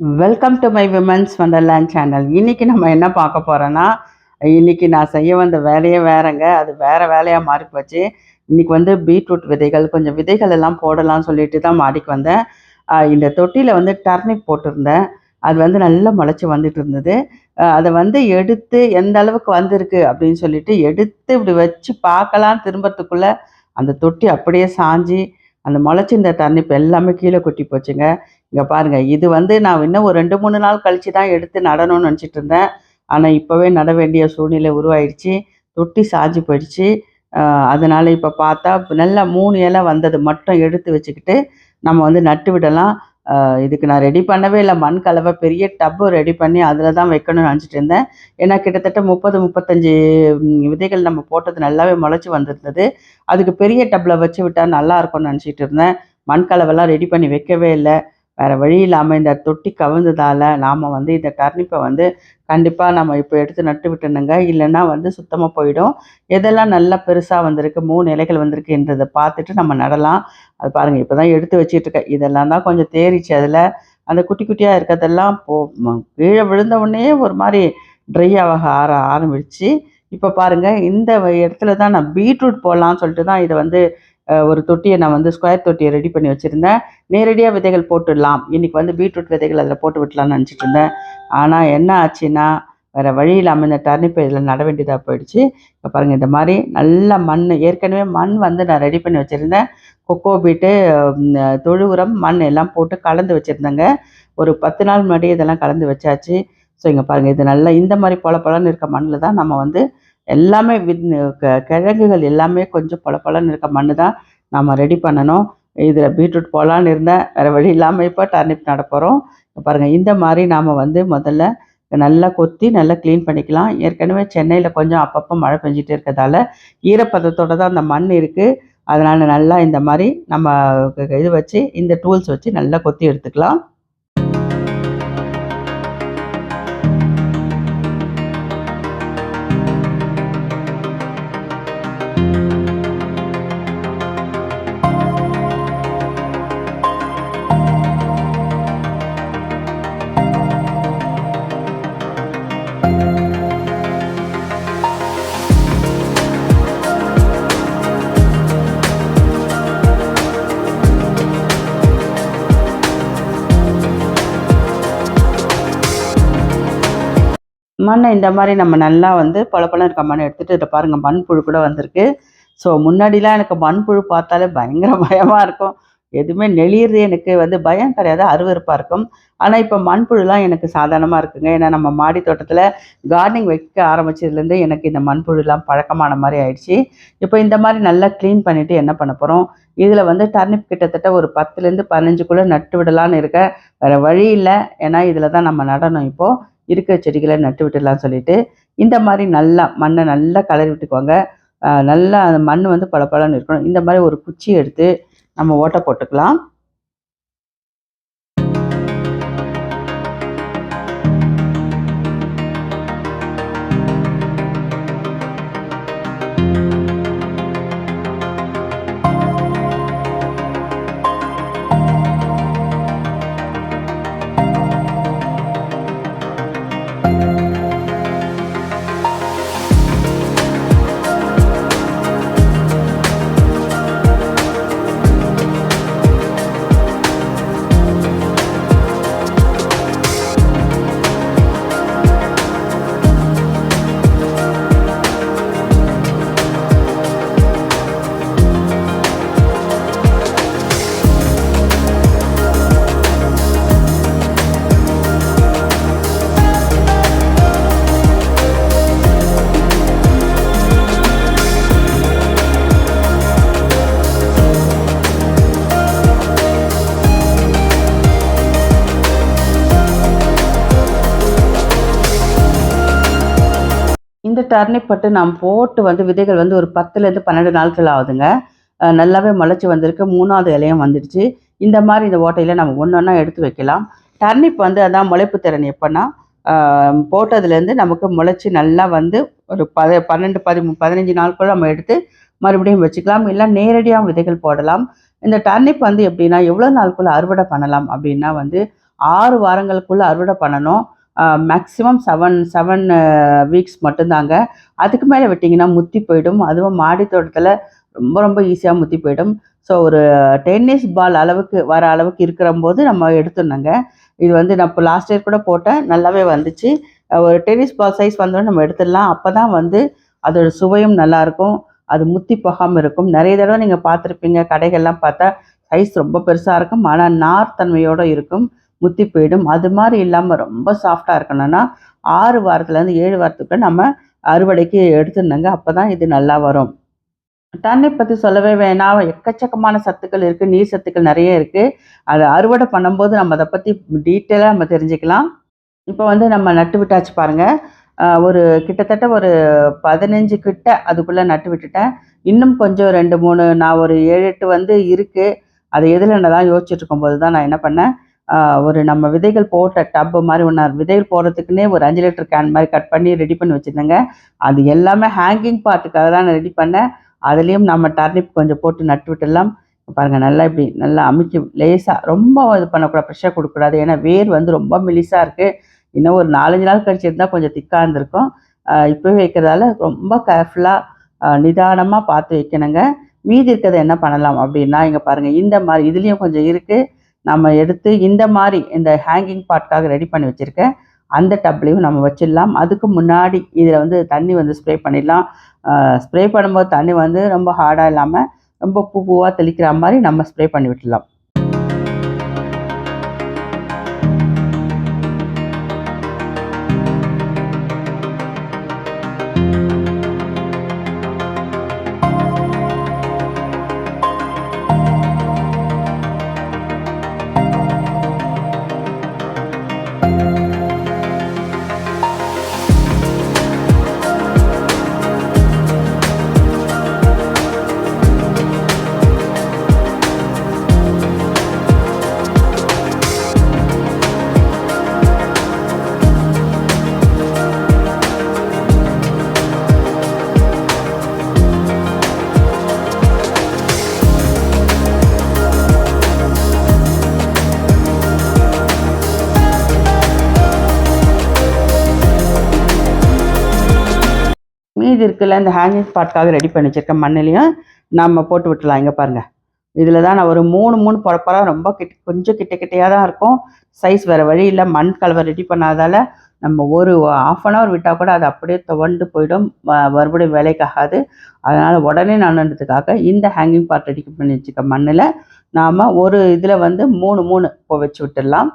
Welcome to my women's wonderland channel இன்னைக்கு நம்ம என்ன பார்க்க போறோம்னா இன்னைக்கு நான் செய்ய வந்த வேலையே வேறங்க. அது வேற வேலையா மாறி போச்சு. இன்னைக்கு வந்து பீட்ரூட் விதைகள் கொஞ்சம் விதைகள் எல்லாம் போடலாம்னு சொல்லிட்டு தான் மாடிக்கு வந்தேன். இந்த தொட்டியில வந்து டர்னிப் போட்டிருந்தேன். அது வந்து நல்லா முளைச்சி வந்துட்டு இருந்தது. அதை வந்து எடுத்து எந்த அளவுக்கு வந்திருக்கு அப்படின்னு சொல்லிட்டு எடுத்து இப்படி வச்சு பார்க்கலாம் திரும்பறதுக்குள்ள அந்த தொட்டி அப்படியே சாஞ்சி அந்த முளைச்சி இந்த டர்னிப் எல்லாமே கீழே கொட்டி போச்சுங்க. இங்கே பாருங்கள் இது வந்து நான் இன்னும் ஒரு ரெண்டு மூணு நாள் கழிச்சு தான் எடுத்து நடணும்னு நினச்சிட்டு இருந்தேன். ஆனால் இப்போவே நட வேண்டிய சூழ்நிலை உருவாயிடுச்சு. தொட்டி சாஞ்சு போயிடுச்சு. அதனால் இப்போ பார்த்தா நல்லா மூணு இலை வந்தது மட்டும் எடுத்து வச்சுக்கிட்டு நம்ம வந்து நட்டு விடலாம். இதுக்கு நான் ரெடி பண்ணவே இல்லை. மண் கலவை பெரிய டப்பு ரெடி பண்ணி அதில் தான் வைக்கணும்னு நினச்சிட்டு இருந்தேன். ஏன்னா கிட்டத்தட்ட முப்பது முப்பத்தஞ்சு விதைகள் நம்ம போட்டது நல்லாவே முளைச்சி வந்திருந்தது. அதுக்கு பெரிய டப்பில் வச்சு விட்டால் நல்லா இருக்கும்னு நினச்சிட்டு இருந்தேன். மண் கலவைலாம் ரெடி பண்ணி வைக்கவே இல்லை. வேறு வழி இல்லாமல் இந்த தொட்டி கவிழ்ந்ததால் நாம் வந்து இந்த டர்னிப்பை வந்து கண்டிப்பாக நம்ம இப்போ எடுத்து நட்டு விட்டணுங்க இல்லைன்னா வந்து சுத்தமாக போயிடும். எதெல்லாம் நல்லா பெருசாக வந்திருக்கு மூணு இலைகள் வந்திருக்குன்றதை பார்த்துட்டு நம்ம நடலாம். அது பாருங்கள் இப்போ தான் எடுத்து வச்சிட்ருக்கேன். இதெல்லாம் தான் கொஞ்சம் தேறிச்சு அதில். அந்த குட்டி குட்டியாக இருக்கிறதெல்லாம் போ கீழே விழுந்த உடனே ஒரு மாதிரி ட்ரை ஆக ஆற ஆரம்பிச்சு இப்போ பாருங்கள் இந்த இடத்துல தான் நான் பீட்ரூட் போடலாம்னு சொல்லிட்டு தான் இதை வந்து ஒரு தொட்டியை நான் வந்து ஸ்கொயர் தொட்டியை ரெடி பண்ணி வச்சுருந்தேன். நேரடியாக விதைகள் போட்டுடலாம். இன்றைக்கி வந்து பீட்ரூட் விதைகள் அதில் போட்டு விடலாம்னு நினச்சிட்டு இருந்தேன். ஆனால் என்ன ஆச்சுன்னா வேறு வழி இல்லாமல் இந்த டர்னிப் இதில் நட வேண்டியதாக போயிடுச்சு. இப்போ பாருங்கள் இந்த மாதிரி நல்ல மண் ஏற்கனவே மண் வந்து நான் ரெடி பண்ணி வச்சுருந்தேன். கொக்கோ பீட்டு தொழு உரம் மண் எல்லாம் போட்டு கலந்து வச்சுருந்தேங்க. ஒரு பத்து நாள் முன்னாடி இதெல்லாம் கலந்து வச்சாச்சு. ஸோ இங்கே பாருங்கள் இது நல்லா இந்த மாதிரி பொல பொலன்னு இருக்க மண்ணில் தான் நம்ம வந்து எல்லாமே வித் கிழங்குகள் எல்லாமே கொஞ்சம் பொல இருக்க மண்ணு தான் நம்ம ரெடி பண்ணணும். இதில் பீட்ரூட் போகலான்னு இருந்தேன். வேறு வழி இல்லாமல் இப்போ டர்னிப் நட போகிறோம் பாருங்கள் இந்த மாதிரி நாம் வந்து முதல்ல நல்லா கொத்தி நல்லா க்ளீன் பண்ணிக்கலாம். ஏற்கனவே சென்னையில் கொஞ்சம் அப்பப்போ மழை பெஞ்சிட்டு இருக்கிறதால ஈரப்பதத்தோட தான் அந்த மண் இருக்குது அதனால் நல்லா இந்த மாதிரி நம்ம இது வச்சு இந்த டூல்ஸ் வச்சு நல்லா கொத்தி எடுத்துக்கலாம். மண்ணை இந்த மாதிரி நம்ம நல்லா வந்து பளபளன்னு இருக்க மண்ணை எடுத்துகிட்டு இதை பாருங்கள் மண்புழு கூட வந்திருக்கு. ஸோ முன்னாடிலாம் எனக்கு மண்புழு பார்த்தாலே பயங்கர பயமாக இருக்கும். எதுவுமே நெளியிறது எனக்கு வந்து பயம் கிடையாது அருவருப்பாக இருக்கும். ஆனால் இப்போ மண்புழுலாம் எனக்கு சாதாரணமாக இருக்குங்க. ஏன்னா நம்ம மாடி தோட்டத்தில் கார்டனிங் வைக்க ஆரம்பிச்சதுலேருந்து எனக்கு இந்த மண்புழுலாம் பழக்கமான மாதிரி ஆயிடுச்சு. இப்போ இந்த மாதிரி நல்லா க்ளீன் பண்ணிவிட்டு என்ன பண்ண போகிறோம் இதில் வந்து டர்னிப் கிட்டத்தட்ட ஒரு பத்துலேருந்து பதினஞ்சுக்குள்ளே நட்டு விடலான்னு இருக்க வேறு வழி இல்லை. ஏன்னா இதில் தான் நம்ம நடணும் இப்போது இருக்கிற செடிகளை நட்டு விட்டுடலாம் சொல்லிட்டு. இந்த மாதிரி நல்லா மண்ணை நல்லா கலரி விட்டுக்கோங்க. நல்லா அந்த மண் வந்து பளபளன்னு இருக்கணும். இந்த மாதிரி ஒரு குச்சி எடுத்து நம்ம ஓட்டை போட்டுக்கலாம். டர்னிப் பட்டு நாம் போட்டு வந்து விதைகள் வந்து ஒரு பத்துலேருந்து பன்னெண்டு நாட்கள் ஆகுதுங்க. நல்லாவே முளைச்சி வந்திருக்கு. மூணாவது இலையும் வந்துடுச்சு. இந்த மாதிரி இந்த ஓட்டையில் நம்ம ஒன்று ஒன்றா எடுத்து வைக்கலாம். டர்னிப் வந்து அதான் முளைப்பு திறன் எப்போன்னா போட்டதுலேருந்து நமக்கு முளைச்சி நல்லா வந்து ஒரு பத பன்னெண்டு பதி பதினஞ்சு நாளுக்குள்ள நம்ம எடுத்து மறுபடியும் வச்சுக்கலாம். இல்லை நேரடியாக விதைகள் போடலாம். இந்த டர்னிப் வந்து எப்படின்னா எவ்வளோ நாளுக்குள்ளே அறுவடை பண்ணலாம் அப்படின்னா வந்து ஆறு வாரங்களுக்குள்ளே அறுவடை பண்ணணும். மேக்ஸிமம் செவன் செவன் வீக்ஸ் மட்டும்தாங்க. அதுக்கு மேலே விட்டிங்கன்னா முத்தி போயிடும். அதுவும் மாடி தோட்டத்தில் ரொம்ப ரொம்ப ஈஸியாக முத்தி போயிடும். ஸோ ஒரு டென்னிஸ் பால் அளவுக்கு வர அளவுக்கு இருக்கிற போது நம்ம எடுத்துடணுங்க. இது வந்து நான் இப்போ லாஸ்ட் இயர் கூட போட்டேன். நல்லாவே வந்துச்சு. ஒரு டென்னிஸ் பால் சைஸ் வந்தோடனே நம்ம எடுத்துடலாம். அப்போ தான் வந்து அதோட சுவையும் நல்லாயிருக்கும். அது முத்தி போகாமல் இருக்கும். நிறைய தடவை நீங்கள் பார்த்துருப்பீங்க கடைகள்லாம் பார்த்தா சைஸ் ரொம்ப பெருசாக இருக்கும். ஆனால் நார் தன்மையோடு இருக்கும். முத்தி போயிடும். அது மாதிரி இல்லாமல் ரொம்ப சாஃப்டாக இருக்கணும்னா ஆறு வாரத்துலேருந்து ஏழு வாரத்துக்குள்ள நம்ம அறுவடைக்கு எடுத்துருந்தோங்க அப்போ தான் இது நல்லா வரும். தண்ணி பற்றி சொல்லவே வேணாம். எக்கச்சக்கமான சத்துக்கள் இருக்குது நீர் சத்துக்கள் நிறைய இருக்குது அதை அறுவடை பண்ணும்போது நம்ம அதை பற்றி டீட்டெயிலாக நம்ம தெரிஞ்சுக்கலாம். இப்போ வந்து நம்ம நட்டு விட்டாச்சு பாருங்கள் ஒரு கிட்டத்தட்ட ஒரு பதினஞ்சு கிட்ட அதுக்குள்ளே நட்டு விட்டுட்டேன். இன்னும் கொஞ்சம் ரெண்டு மூணு நான் ஒரு ஏழு எட்டு வந்து இருக்குது அது எதில் தான் யோசிச்சுட்டு இருக்கும்போது தான் நான் என்ன பண்ணேன்? ஒரு நம்ம விதைகள் போட்ட டப்பு மாதிரி ஒன்று விதைகள் போடுறதுக்குன்னே ஒரு அஞ்சு லிட்டர் கேன் மாதிரி கட் பண்ணி ரெடி பண்ணி வச்சுருந்தேங்க. அது எல்லாமே ஹேங்கிங் பார்ட்டுக்காக தான் நான் ரெடி பண்ணேன். அதுலேயும் நம்ம டர்னிப் கொஞ்சம் போட்டு நட்டு விட்டுடலாம். பாருங்கள் நல்லா இப்படி நல்லா அமைக்கி லேசாக ரொம்ப இது பண்ணக்கூடாது ப்ரெஷர் கொடுக்கக்கூடாது. ஏன்னா வேர் வந்து ரொம்ப மெலிசாக இருக்குது இன்னும் ஒரு நாலஞ்சு நாள் கழிச்சு இருந்தால் கொஞ்சம் திக்காக இருந்திருக்கும். இப்போவே வைக்கிறதால ரொம்ப கேர்ஃபுல்லாக நிதானமாக பார்த்து வைக்கணுங்க. மீதி இருக்கிறத என்ன பண்ணலாம் அப்படின்னா இங்கே பாருங்கள் இந்த மாதிரி இதுலேயும் கொஞ்சம் இருக்குது நம்ம எடுத்து இந்த மாதிரி இந்த ஹேங்கிங் பார்ட்காக ரெடி பண்ணி வச்சுருக்கேன் அந்த டப்லையும் நம்ம வச்சிடலாம். அதுக்கு முன்னாடி இதில் வந்து தண்ணி வந்து ஸ்ப்ரே பண்ணிடலாம். ஸ்ப்ரே பண்ணும்போது தண்ணி வந்து ரொம்ப ஹார்டாக இல்லாமல் ரொம்ப பூ பூவாக தெளிக்கிற மாதிரி நம்ம ஸ்ப்ரே பண்ணி விட்டுடலாம். இருக்குல்ல இந்த ஹேங்கிங் ஸ்பாட்காக ரெடி பண்ணி வச்சுருக்க மண்ணிலையும் நம்ம போட்டு விட்டுலாம் இங்கே பாருங்கள் இதில் தான் நான் ஒரு மூணு மூணு புறப்பறா ரொம்ப கிட்ட கொஞ்சம் கிட்ட கிட்டையாக தான் இருக்கும். சைஸ் வேறு வழி இல்லை. மண் கலவை ரெடி பண்ணாதால் நம்ம ஒரு ஆஃப் அன் ஹவர் விட்டால் கூட அது அப்படியே துவண்டு போயிடும். மறுபடியும் வேலைக்காகாது அதனால் உடனே நடுறதுக்காக இந்த ஹேங்கிங் பார்ட் ரெடி பண்ணி வச்சுக்க மண்ணில் நாம் ஒரு இதில் வந்து மூணு மூணு இப்போ வச்சு விட்டுடலாம்.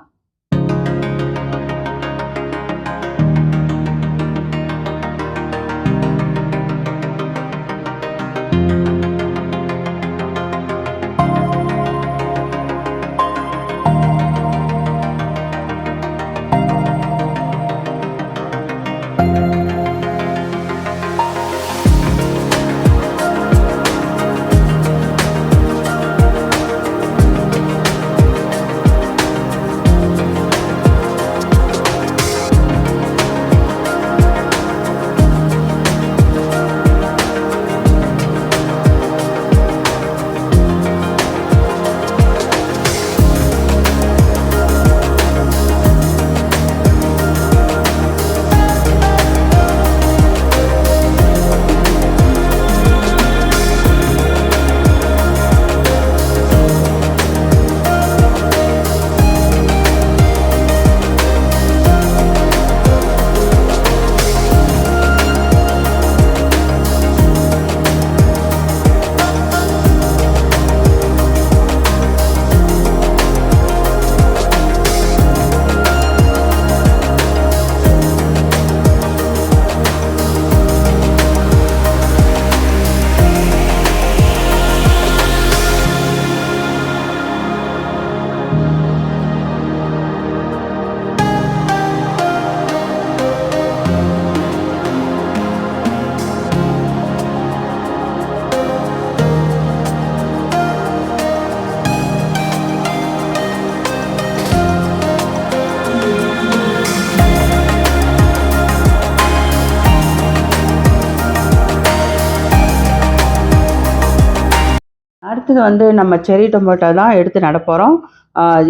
அடுத்தது வந்து நம்ம செரி டொமேட்டோ தான் எடுத்து நடப்போகிறோம்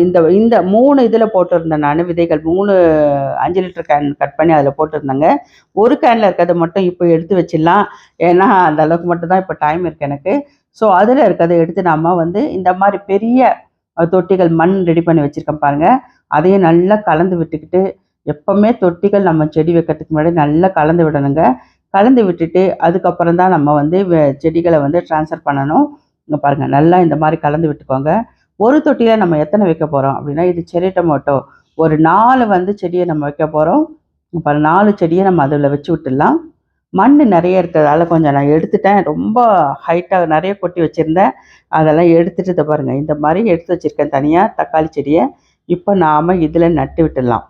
இந்த இந்த மூணு இதில் போட்டிருந்தேன் நான் விதைகள். 3 5 லிட்டர் கேன் கட் பண்ணி அதில் போட்டிருந்தேங்க. ஒரு கேனில் இருக்கிறத மட்டும் இப்போ எடுத்து வச்சிடலாம். ஏன்னா, அந்த அளவுக்கு மட்டும் தான் இப்போ டைம் இருக்கு எனக்கு. ஸோ, அதில் இருக்கிறத எடுத்து நாம் வந்து இந்த மாதிரி பெரிய தொட்டிகள் மண் ரெடி பண்ணி வச்சுருக்கேன் பாருங்கள் அதையும் நல்லா கலந்து விட்டுக்கிட்டு, எப்பவுமே தொட்டிகள் நம்ம செடி வைக்கிறதுக்கு முன்னாடி நல்லா கலந்து விடணுங்க. கலந்து விட்டுட்டு, அதுக்கப்புறம் தான் நம்ம வந்து செடிகளை வந்து ட்ரான்ஸ்ஃபர் பண்ணணும். இங்கே பாருங்கள் நல்லா இந்த மாதிரி கலந்து விட்டுக்கோங்க. ஒரு தொட்டியில் நம்ம எத்தனை வைக்க போகிறோம் அப்படின்னா, இது செரி டொமேட்டோ. ஒரு நாலு வந்து செடியை நம்ம வைக்க போகிறோம் இப்போ நாலு செடியை நம்ம அதில் வச்சு விட்டுடலாம். மண் நிறைய இருக்கிறதால கொஞ்சம் நான் எடுத்துட்டேன். ரொம்ப ஹைட்டாக நிறைய கொட்டி வச்சுருந்தேன் அதெல்லாம் எடுத்துட்டு பாருங்கள் இந்த மாதிரி எடுத்து வச்சுருக்கேன் தனியாக தக்காளி செடியை இப்போ நாம் இதில் நட்டு விட்டுடலாம்.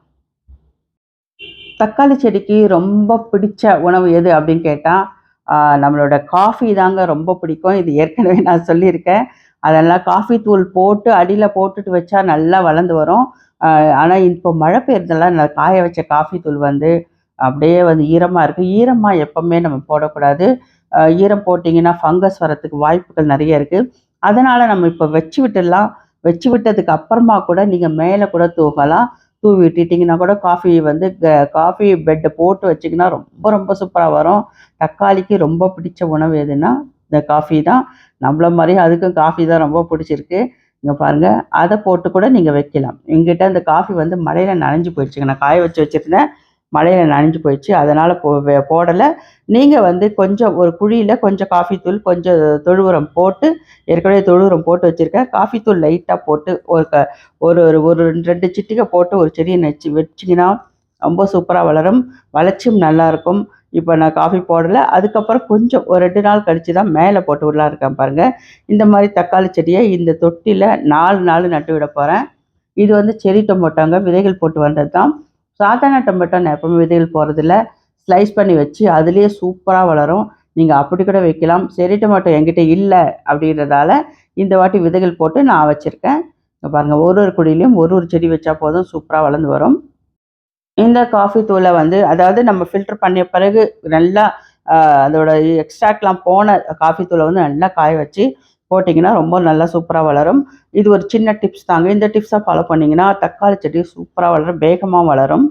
தக்காளி செடிக்கு ரொம்ப பிடிச்ச உணவு எது அப்படின்னு கேட்டால் நம்மளோட காஃபி தாங்க ரொம்ப பிடிக்கும். இது ஏற்கனவே நான் சொல்லியிருக்கேன். அதெல்லாம் காஃபி தூள் போட்டு அடியில் போட்டுட்டு வச்சா நல்லா வளர்ந்து வரும். ஆனால் இப்போ மழை பெய்யறதெல்லாம் நான் காய வச்ச காஃபி தூள் வந்து அப்படியே வந்து ஈரமாக இருக்குது ஈரமாக எப்பவுமே நம்ம போடக்கூடாது. ஈரம் போட்டிங்கன்னா ஃபங்கஸ் வரத்துக்கு வாய்ப்புகள் நிறைய இருக்குது அதனால் நம்ம இப்போ வச்சு விட்டுடலாம். வச்சு விட்டதுக்கு அப்புறமா கூட நீங்கள் மேலே கூட தூங்கலாம் தூவி விட்டுட்டிங்கன்னா கூட காஃபி வந்து க காஃபி பெட் போட்டு வச்சீங்கன்னா, ரொம்ப ரொம்ப சூப்பராக வரும். தக்காளிக்கு ரொம்ப பிடிச்ச உணவு எதுன்னா, இந்த காஃபி தான். நம்மள மாதிரி அதுக்கும் காஃபி தான் ரொம்ப பிடிச்சிருக்கு. இங்கே பாருங்கள் அதை போட்டு கூட நீங்கள் வைக்கலாம். எங்கிட்ட அந்த காஃபி வந்து மழையில் நனைஞ்சு போயிடுச்சுங்க. நான் காய வச்சு வச்சுருந்தேன் மழையில் நனைஞ்சு போயிடுச்சு. அதனால் போ வெ போடல. வந்து கொஞ்சம் ஒரு குழியில் கொஞ்சம் காஃபி தூள், கொஞ்சம் தொழு உரம் போட்டு ஏற்கனவே தொழு உரம் போட்டு வச்சுருக்கேன் காஃபி தூள் போட்டு ஒரு க ஒரு ஒரு ஒரு ரெண்டு சிட்டிகை போட்டு ஒரு செடியை நச்சு வச்சீங்கன்னா, ரொம்ப சூப்பராக வளரும். வளர்ச்சியும் நல்லாயிருக்கும். இப்போ நான் காஃபி போடல. அதுக்கப்புறம் கொஞ்சம் ஒரு ரெண்டு நாள் கழிச்சு தான் மேலே போட்டு விடலாம் இருக்கேன் பாருங்கள் இந்த மாதிரி தக்காளி செடியை இந்த தொட்டியில் நாலு நாள் நட்டு விட போகிறேன் இது வந்து செர்ரி டொமோட்டோங்க விதைகள் போட்டு வந்தது தான். சாதாரண டொமேட்டோ நான் எப்பவுமே விதைகள் போகிறதில்ல ஸ்லைஸ் பண்ணி வச்சு அதுலேயே சூப்பராக வளரும். நீங்கள் அப்படி கூட வைக்கலாம். செரி டொமேட்டோ என்கிட்ட இல்லை அப்படின்றதால, இந்த வாட்டி விதைகள் போட்டு நான் வச்சுருக்கேன் பாருங்கள் ஒரு ஒரு குடியிலையும் ஒரு ஒரு செடி வச்சா போதும் சூப்பராக வளர்ந்து வரும். இந்த காஃபி தூளை வந்து அதாவது நம்ம ஃபில்டர் பண்ணிய பிறகு நல்லா அதோட எக்ஸ்ட்ராக்ட்லாம் போன காஃபி தூளை வந்து நல்லா காய வச்சு போட்டிங்கன்னா ரொம்ப நல்லா சூப்பரா வளரும். இது ஒரு சின்ன டிப்ஸ் தாங்க. இந்த டிப்ஸாக ஃபாலோ பண்ணிங்கன்னா தக்காளி செடி சூப்பரா வளரும். வேகமா வளரும்.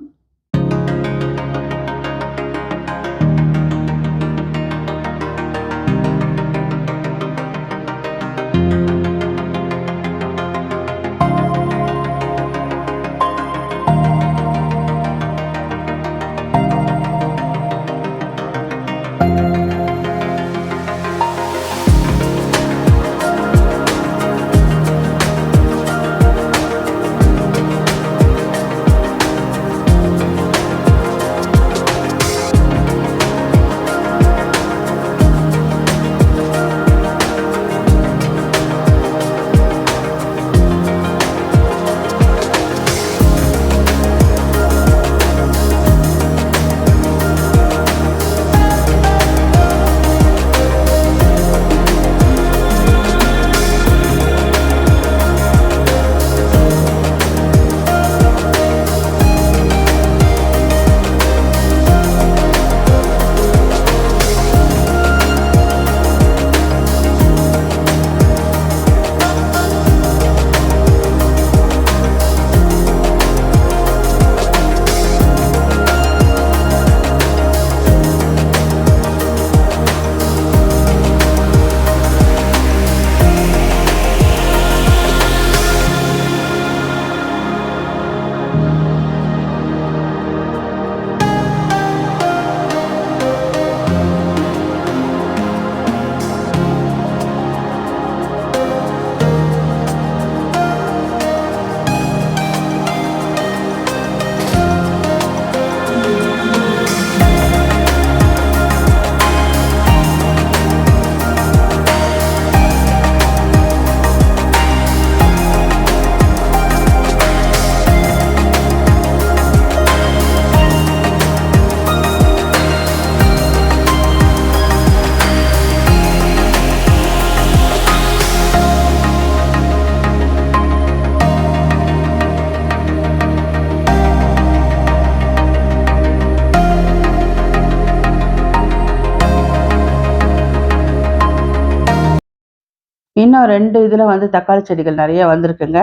இன்னும் ரெண்டு இதில் வந்து தக்காளி செடிகள் நிறைய வந்திருக்குங்க.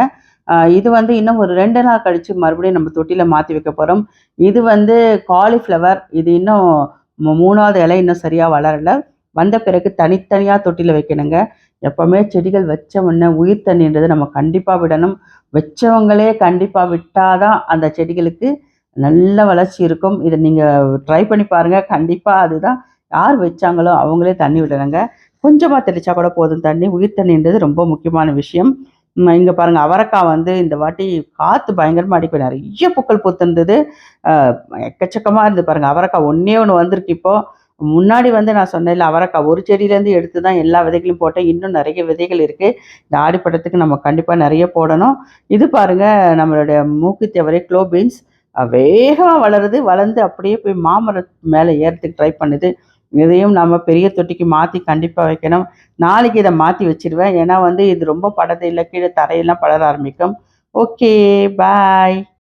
இது வந்து இன்னும் ஒரு ரெண்டு நாள் கழித்து மறுபடியும் நம்ம தொட்டியில் மாற்றி வைக்க போகிறோம் இது வந்து காலிஃப்ளவர். இது இன்னும் மூணாவது இலை இன்னும் சரியாக வளரலை வந்த பிறகு தனித்தனியாக தொட்டியில் வைக்கணுங்க. எப்போவுமே செடிகள் வச்ச உடனே உயிர் தண்ணின்றது நம்ம கண்டிப்பாக விடணும். வச்சவங்களே கண்டிப்பாக விட்டால் தான் அந்த செடிகளுக்கு நல்ல வளர்ச்சி இருக்கும். இதை நீங்கள் ட்ரை பண்ணி பாருங்கள் கண்டிப்பாக அதுதான் யார் வச்சாங்களோ அவங்களே தண்ணி விடணுங்க. கொஞ்சமாக தெளிச்சா கூட போதும் தண்ணி. உயிர் தண்ணின்றது ரொம்ப முக்கியமான விஷயம். இங்கே பாருங்கள் அவரக்காய் வந்து இந்த வாட்டி காற்று பயங்கரமாக அடிக்கும். நிறைய பூக்கள் பூத்திருந்தது. எக்கச்சக்கமாக இருந்து பாருங்கள் பாருங்க. ஒன்றே ஒன்று வந்திருக்கு இப்போது முன்னாடி வந்து நான் சொன்னேன்ல அவரக்காய் ஒரு செடியிலேருந்து எடுத்து தான் எல்லா விதைகளையும் போட்டேன். இன்னும் நிறைய விதைகள் இருக்குது இந்த ஆடிப்பட்டத்துக்கு நம்ம கண்டிப்பாக நிறைய போடணும். இது பாருங்க நம்மளுடைய மூக்கு அவரை க்ளோ வேகமாக வளருது. வளர்ந்து அப்படியே போய் மாமரத்து மேலே ஏறத்துக்கு ட்ரை பண்ணுது. இதையும் நம்ம பெரிய தொட்டிக்கு மாற்றி கண்டிப்பாக வைக்கணும். நாளைக்கு இதை மாற்றி வச்சுருவேன். ஏன்னா வந்து இது ரொம்ப படர்ந்து இல்லை கீழே தரையெல்லாம் படர ஆரம்பிக்கும். ஓகே. பாய்.